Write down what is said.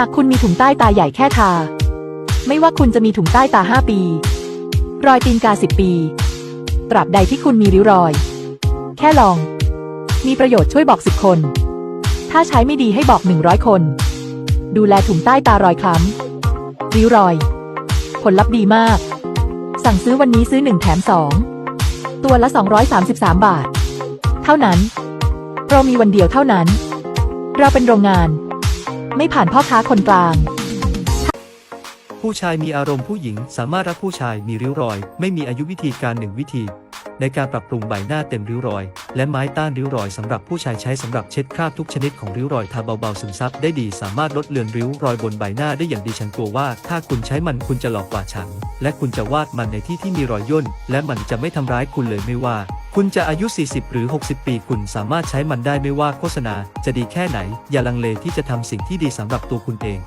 หากคุณมีถุงใต้ตาใหญ่แค่ทา ไม่ว่าคุณจะมีถุงใต้ตา 5 ปี รอยตีนกา 10 ปี ตราบใดที่คุณมีริ้วรอย แค่ลอง มีประโยชน์ช่วยบอก 10 คน ถ้าใช้ไม่ดีให้บอก 100 คน ดูแลถุงใต้ตารอยคล้ำริ้วรอย ผลลัพธ์ดีมาก สั่งซื้อวันนี้ซื้อ 1 แถม 2 ตัวละ 233 บาท เท่านั้น เรามีวันเดียวเท่านั้น เราเป็นโรงงาน ไม่ผ่านพ่อค้าคนกลาง ผู้ชายมีอารมณ์ผู้หญิงสามารถรักผู้ชายมีริ้วรอย ไม่มีอายุวิธีการหนึ่งวิธี ในการปรับปรุงใบหน้าเต็มริ้วรอย และไม้ต้านริ้วรอยสำหรับผู้ชายใช้สำหรับเช็ดคราบทุกชนิดของริ้วรอยทาเบาๆซึมซับได้ดีสามารถลดเลือนริ้วรอยบนใบหน้าได้อย่างดีฉันกลัวว่า ถ้าคุณใช้มันคุณจะหลอกกว่าฉัน และคุณจะวาดมันในที่ที่มีรอยย่นและมันจะไม่ทำร้ายคุณเลยไม่ว่า คุณจะอายุ 40 หรือ 60 ปี คุณสามารถใช้มันได้ไม่ว่าโฆษณาจะดีแค่ไหน อย่าลังเลที่จะทำสิ่งที่ดีสำหรับตัวคุณเอง